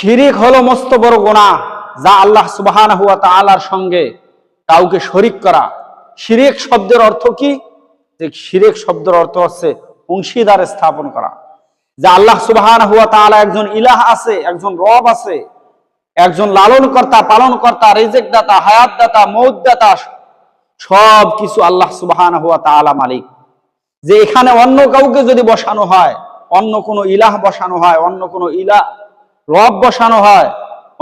শিরিক হলো মস্ত বড় গোনা যা আল্লাহ সুবাহান হুয়া তালার সঙ্গে কাউকে শরিক করা। শিরিক শব্দের অর্থ কি? যে শিরিক শব্দের অর্থ হচ্ছে অংশীদার স্থাপন করা। যে আল্লাহ সুবাহান হুয়া তাআলা একজন ইলাহ আছে, একজন রব আছে, একজন লালন কর্তা পালন কর্তা রেজেক দাতা হায়াত দাতা মৌদ দাতা সব কিছু আল্লাহ সুবাহান হুয়া তাআলা মালিক। যে এখানে অন্য কাউকে যদি বসানো হয়, অন্য কোনো ইলাহ বসানো হয়, অন্য কোনো ইলাহ রব বসানো হয়,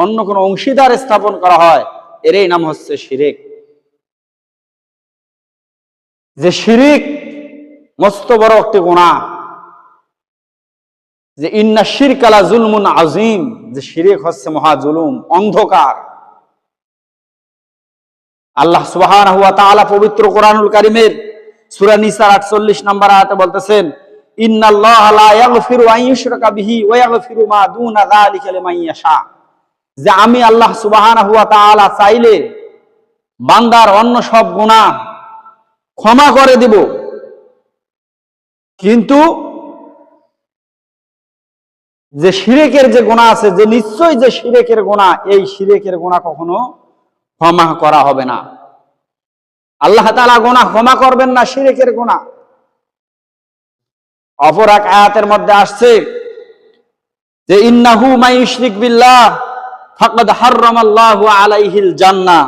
অন্য কোনো অংশীদার স্থাপন করা হয়, এরই নাম হচ্ছে শিরিক। যে শিরিক মস্ত বড় একটি গুণা যে ইন্না শিরকালা জুলমুন আজিম যে শিরিক হচ্ছে মহা জুলুম, অন্ধকার। আল্লাহ তাআলা পবিত্র কোরআনুল কারিমের সূরা নিসার 48 নম্বর আয়াতে বলতেছেন যে আমি আল্লাহ তাআলা চাইলে বান্দার অন্য সব গুনাহ ক্ষমা করে দিব। কিন্তু যে শিরেকের যে গোনা আছে, যে নিশ্চয়ই যে শিরেকের গোনা এই শিরেকের গোনা কখনো ক্ষমা করা হবে না। আল্লাহ তালা গোনা ক্ষমা করবেন না, শিরেকের গোনা অপর এক আয়াতের মধ্যে আসছে যে, ইন্নাহু মাই ইশরিক বিল্লাহ ফাকাদ হাররামাল্লাহু আলাইহিল জান্নাহ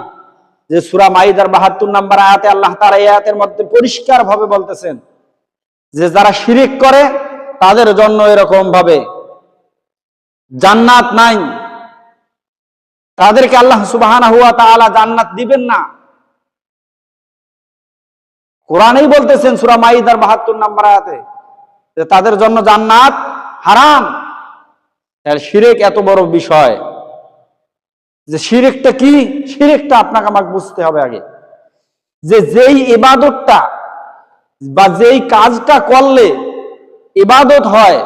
যে, সূরা মাইদার 72 নম্বর আয়াতে আল্লাহ তাআলা এই আয়াতের মধ্যে পরিষ্কার ভাবে বলতেছেন যে, যারা শিরিক করে, তাদের জন্য এরকম ভাবে জান্নাত নাই। তাদেরকে আল্লাহ সুবহানাহু ওয়া তাআলা জান্নাত দিবেন না। কোরআনেই বলতেছেন সূরা মাইদার 72 নম্বর আয়াতে যে তাদের জন্য জান্নাত হারাম। শিরিক এত বড় বিষয় যে শিরিকটা কি? শিরিকটা আপনাকে আমাকে বুঝতে হবে আগে। যে যেই ইবাদতটা বা যেই কাজটা করলে ইবাদত হয়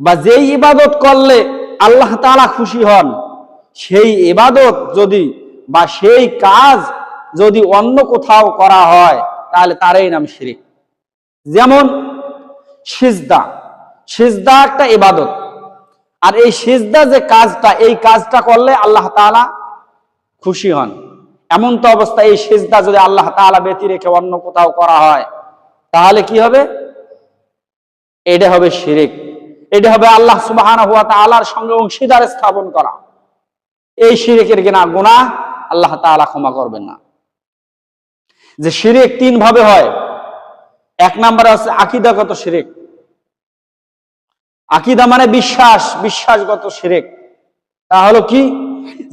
বা যেই ইবাদত করলে আল্লাহ তালা খুশি হন, সেই ইবাদত যদি বা সেই কাজ যদি অন্য কোথাও করা হয়, তাহলে তারই নাম শিরিক। যেমন সিজদা। সিজদা একটা ইবাদত। আর এই সিজদা যে কাজটা, এই কাজটা করলে আল্লাহ তাআলা খুশি হন। এমন তো অবস্থা, এই সিজদা যদি আল্লাহ তাআলা ব্যতি রেখে অন্য কোথাও করা হয়, তাহলে কি হবে? এটা হবে শিরিক। এটা হবে আল্লাহ সুবহানাহু ওয়া তাআলার সঙ্গে অংশীদার স্থাপন করা। এই শিরিকের কিনা গুনাহ আল্লাহ তাআলা ক্ষমা করবেন না। যে শিরিক তিন ভাবে হয় এক নম্বরে হচ্ছে আকিদাগত শিরিক। আকিদা মানে বিশ্বাস, বিশ্বাসগত শিরিক। তা হলো কি?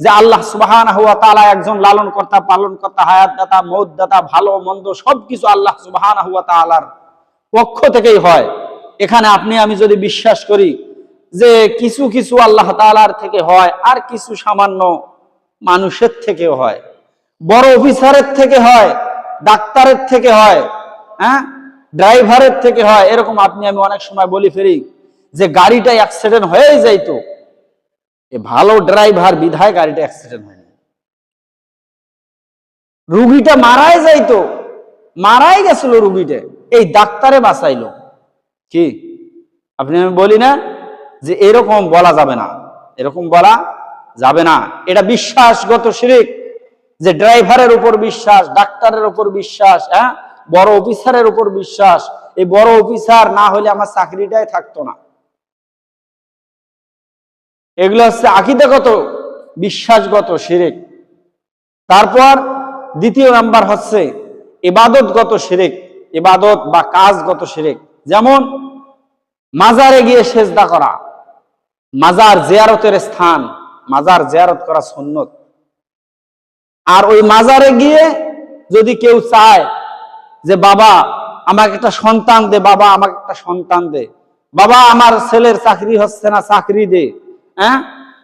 যে আল্লাহ সুবহানাহু ওয়া তাআলা একজন লালন কর্তা পালন কর্তা হায়াত দাতা মৌত দাতা ভালো, মন্দ সবকিছু আল্লাহ সুবহানাহু ওয়া তাআলার পক্ষ থেকেই হয়। এখানে আপনি, আমি যদি বিশ্বাস করি যে কিছু কিছু আল্লাহ তালার থেকে হয়, আর কিছু সামান্য মানুষের থেকেও হয়। বড় অফিসারের থেকে হয়, ডাক্তারের থেকে হয় হ্যাঁ? ড্রাইভারের থেকে হয়, এরকম আপনি, আমি অনেক সময় বলি ফেরি, যে গাড়িটা অ্যাক্সিডেন্ট হয়ে যাইতো। এ ভালো ড্রাইভার বিধায় গাড়িটা অ্যাক্সিডেন্ট হয়নি। রুগীটা মারাই যাইতো। মারাই গেছিল রুগীটা। এই ডাক্তারে বাঁচাইলো। কি? আপনি আমি বলি না যে এরকম বলা যাবে না। এরকম বলা যাবে না। এটা বিশ্বাসগত শিরিক যে ড্রাইভারের উপর বিশ্বাস, ডাক্তারের উপর বিশ্বাস হ্যাঁ? বড় অফিসারের উপর বিশ্বাস। এই বড় অফিসার না হলে আমার চাকরিটাই থাকতো না। এগুলো হচ্ছে আকিদাগত, বিশ্বাসগত শিরিক। তারপর দ্বিতীয় নাম্বার হচ্ছে ইবাদতগত শিরিক, ইবাদত বা কাজগত শিরিক। যেমন মাজারে গিয়ে সেজদা করা, মাজার জিয়ারতের স্থান, মাজার জিয়ারত করা সুন্নত। আর ওই মাজারে গিয়ে যদি কেউ চায় যে, বাবা, আমাকে একটা সন্তান দে, বাবা, আমাকে একটা সন্তান দে। বাবা, আমার ছেলের চাকরি হচ্ছে না, চাকরি দে। হ্যাঁ?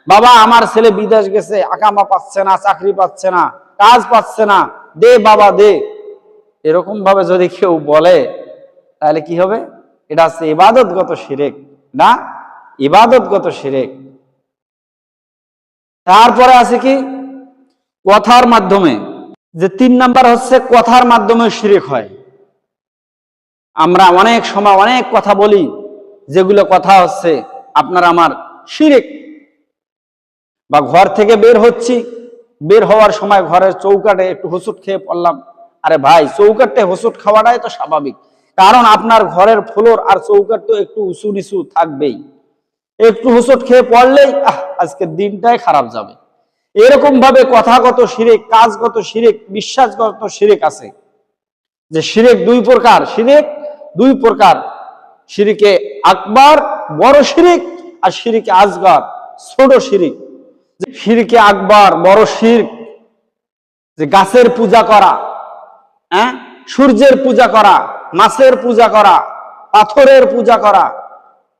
বাবা, আমার ছেলে বিদেশ গেছে, আকামা পাচ্ছে না, চাকরি পাচ্ছে না, কাজ পাচ্ছে না, দে, বাবা, দে। এরকম ভাবে যদি কেউ বলে, তাহলে কি হবে? এটা হচ্ছে ইবাদতগত শিরেক, না? ইবাদতগত শিরেক। তারপরে আছে কি? কথার মাধ্যমে। যে তিন নাম্বার হচ্ছে কথার মাধ্যমে শিরিক হয়। আমরা অনেক সময় অনেক কথা বলি, যেগুলো কথা হচ্ছে, আপনার আমার শিরেক বা ঘর থেকে বের হচ্ছি, বের হওয়ার সময় ঘরের চৌকাটে একটু হোসুট খেয়ে পড়লাম। আরে ভাই চৌকাটে হোসুট খাওয়াটাই তো স্বাভাবিক। কারণ আপনার ঘরের ফ্লোর আর চৌকাট তো একটু উঁচু নিচু থাকবেই। একটু হোসট খেয়ে পড়লেই, আহ, আজকের দিনটাই খারাপ যাবে। এরকম ভাবে কথাগত শিরেক, কাজগত শিরেক, বিশ্বাসগত শিরেক আছে। যে শিরেক দুই প্রকার, শিরেক দুই প্রকার। শিরিকে আকবার বড় শিরিক আর শিরিকে আজগার ছোট শিরিক। শিরিকে আকবার বড় শির যে গাছের পূজা করা হ্যাঁ? সূর্যের পূজা করা, মাছের পূজা করা, পাথরের পূজা করা,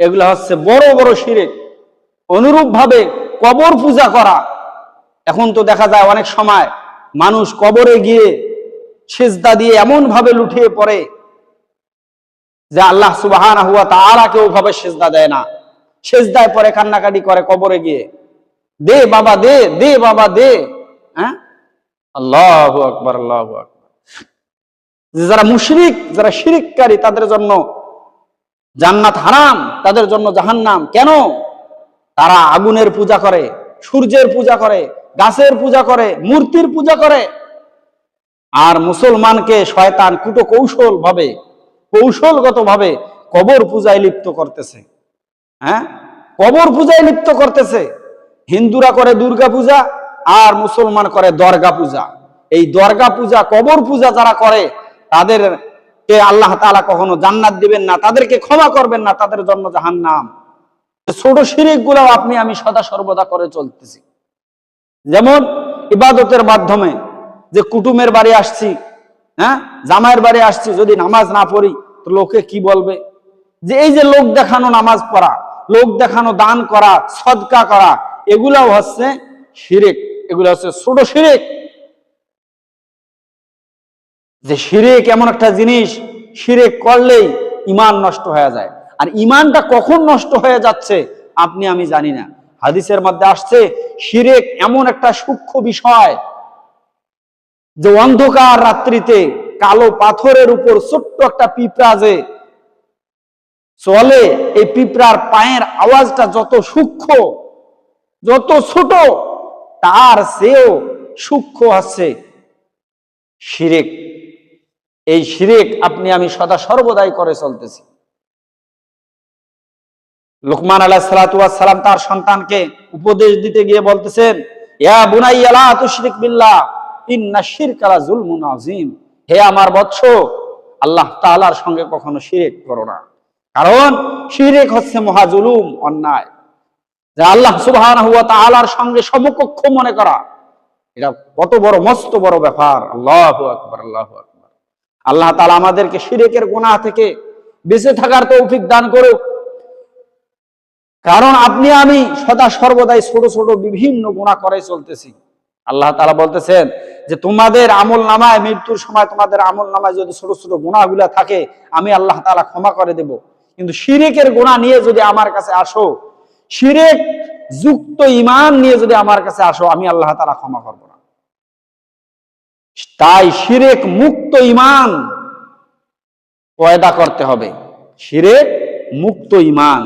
এগুলো হচ্ছে বড় বড় শিরেক। অনুরূপ ভাবে কবর পূজা করা এখন তো দেখা যায় অনেক সময় মানুষ কবরে গিয়ে সেজদা দিয়ে এমন ভাবে লুটিয়ে পড়ে যে আল্লাহ সুবাহান হুয়া তারা কেউ ভাবে সেজদা দেয় না। সেজদায় পরে কান্নাকাটি করে কবরে গিয়ে। দে বাবা, দে দে বাবা, দে। হ্যাঁ? আল্লাহ আকবর আল্লাহ আকবর। যারা মুশরিক, যারা শিরিককারী, তাদের জন্য জান্নাত হারাম, তাদের জন্য জাহান্নাম। কেন? তারা আগুনের পূজা করে, সূর্যের পূজা করে গাছের পূজা করে, মূর্তির পূজা করে। আর মুসলমানকে শয়তান কুটো কৌশল ভাবে কৌশলগত ভাবে কবর পূজায় লিপ্ত করতেছে। হ্যাঁ? কবর পূজায় লিপ্ত করতেছে। হিন্দুরা করে দুর্গা পূজা, আর মুসলমান করে দর্গা পূজা। এই দর্গা পূজা, কবর পূজা যারা করে, তাদেরকে আল্লাহ তালা কখনো জান্নাত দিবেন না, তাদেরকে ক্ষমা করবেন না, তাদের জন্য জাহান্নাম। ছোট শিরিক গুলাও আপনি, আমি সদা সর্বদা করে চলতেছি। যেমন ইবাদতের মাধ্যমে যে কুটুমের বাড়ি আসছি হ্যাঁ? জামাইয়ের বাড়ি আসছি, যদি নামাজ না পড়ি, তো লোকে কি বলবে? যে এই যে লোক দেখানো নামাজ পড়া, লোক দেখানো দান করা, সদকা করা, এগুলাও হচ্ছে শিরেক, এগুলো হচ্ছে ছোট শিরেক। যে শিরেক এমন একটা জিনিস, শিরেক করলেই ইমান নষ্ট হয়ে যায়। আর ইমানটা কখন নষ্ট হয়ে যাচ্ছে, আপনি, আমি জানি না। হাদিসের মধ্যে আসছে, শিরেক এমন একটা সূক্ষ্ম বিষয় যে অন্ধকার রাত্রিতে কালো পাথরের উপর ছোট্ট একটা পিঁপড়া যে চলে, এই পিঁপড়ার পায়ের আওয়াজটা যত সূক্ষ্ম, যত ছোট, তার চেয়েও সূক্ষ্ম আছে শিরেক। এই শিরেক আপনি আমি সদা সর্বদাই করে চলতেছি। লোকমান আলাহ সালাতুয়া সালাম তার সন্তানকে উপদেশ দিতে গিয়ে বলতেছেন, ইয়া তুশরিক বিল্লাহ, ইন্না হে আমার বৎস, আল্লাহ তাআলার সঙ্গে কখনো করো না। কারণ হচ্ছে মহাজুলুম অন্যায়। যে আল্লাহ সুবহানাহু ওয়া তাআলার সঙ্গে সমকক্ষ মনে করা, এটা কত বড়, মস্ত বড় ব্যাপার। আল্লাহু আকবার আল্লাহু আকবার। আল্লাহ তাআলা আমাদেরকে শিরকের গুনাহ থেকে বেঁচে থাকার তৌফিক দান করুক। কারণ আপনি, আমি সদা সর্বদাই ছোট ছোট বিভিন্ন গুণা করে চলতেছি। আল্লাহ তালা বলতেছেন যে, তোমাদের আমল নামায় মৃত্যুর সময় তোমাদের আমল নামায় যদি ছোট ছোট গুণাগুলা থাকে, আমি আল্লাহ তালা ক্ষমা করে দেব। কিন্তু শিরেকের গুণা নিয়ে যদি আমার কাছে আসো, শিরেক যুক্ত ইমান নিয়ে যদি আমার কাছে আসো, আমি আল্লাহ তালা ক্ষমা করব না। তাই শিরেক মুক্ত ইমান পয়দা করতে হবে। শিরেক মুক্ত ইমান